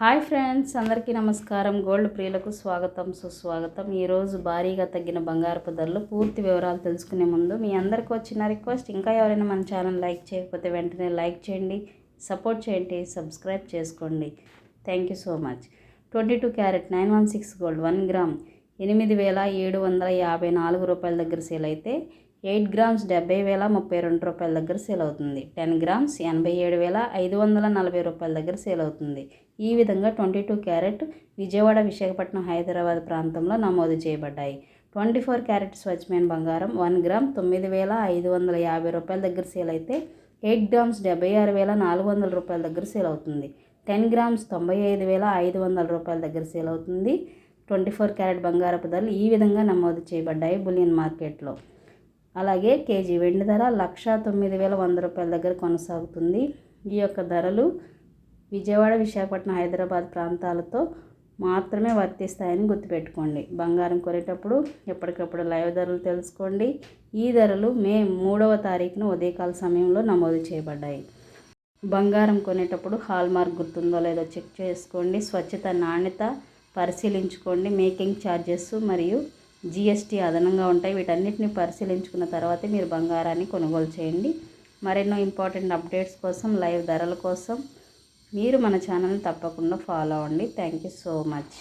Hi friends అందరికీ నమస్కారం. Gold ప్రియులకు స్వాగతం సుస్వాగతం. ఈరోజు భారీగా తగ్గిన బంగారపు ధరలు పూర్తి వివరాలు తెలుసుకునే ముందు మీ అందరికీ వచ్చిన రిక్వెస్ట్ ఇంకా ఎవరైనా మన ఛానల్ లైక్ చేయకపోతే వెంటనే లైక్ చేయండి సపోర్ట్ చేయండి సబ్స్క్రైబ్ చేసుకోండి. Thank you so much. Twenty two carat nine one six gold one gram ఎనిమిది వేల ఏడు వందల యాభై నాలుగు రూపాయల దగ్గర సేల్ అయితే ఎయిట్ గ్రామ్స్ డెబ్బై వేల ముప్పై రెండు రూపాయల దగ్గర సేల్ అవుతుంది. టెన్ గ్రామ్స్ ఎనభై ఏడు వేల ఐదు వందల నలభై రూపాయల దగ్గర సేల్ అవుతుంది. ఈ విధంగా twenty two carat Vijayawada Visakhapatnam Hyderabad ప్రాంతంలో నమోదు చేయబడ్డాయి. ట్వంటీ ఫోర్ క్యారెట్ స్వచ్ఛమైన బంగారం వన్ గ్రామ్ తొమ్మిది వేల ఐదు వందల యాభై రూపాయల దగ్గర సేల్ అయితే ఎయిట్ గ్రామ్స్ డెబ్బై ఆరు వేల నాలుగు వందల రూపాయల దగ్గర సేల్ అవుతుంది. టెన్ గ్రామ్స్ తొంభై ఐదు వేల ఐదు వందల రూపాయల దగ్గర సేల్ అవుతుంది. ట్వంటీ ఫోర్ క్యారెట్ బంగారపు ధరలు ఈ విధంగా నమోదు చేయబడ్డాయి బులియన్ మార్కెట్లో. అలాగే కేజీ వెండి ధర లక్ష తొమ్మిది వేల వంద రూపాయల దగ్గర కొనసాగుతుంది. ఈ యొక్క ధరలు విజయవాడ విశాఖపట్నం హైదరాబాద్ ప్రాంతాలతో మాత్రమే వర్తిస్తాయని గుర్తుపెట్టుకోండి. బంగారం కొనేటప్పుడు ఎప్పటికప్పుడు లైవ్ ధరలు తెలుసుకోండి. ఈ ధరలు మే మూడవ తారీఖున ఉదయకాల సమయంలో నమోదు చేయబడ్డాయి. బంగారం కొనేటప్పుడు హాల్ మార్క్ గుర్తుందో లేదో చెక్ చేసుకోండి. స్వచ్ఛత నాణ్యత పరిశీలించుకోండి. మేకింగ్ ఛార్జెస్ మరియు జిఎస్టీ అదనంగా ఉంటాయి. వీటన్నిటిని పరిశీలించుకున్న తర్వాతే మీరు బంగారాన్ని కొనుగోలు చేయండి. మరెన్నో ఇంపార్టెంట్ అప్డేట్స్ కోసం లైవ్ ధరల కోసం మీరు మన ఛానల్ని తప్పకుండా ఫాలో అవ్వండి. Thank you so much.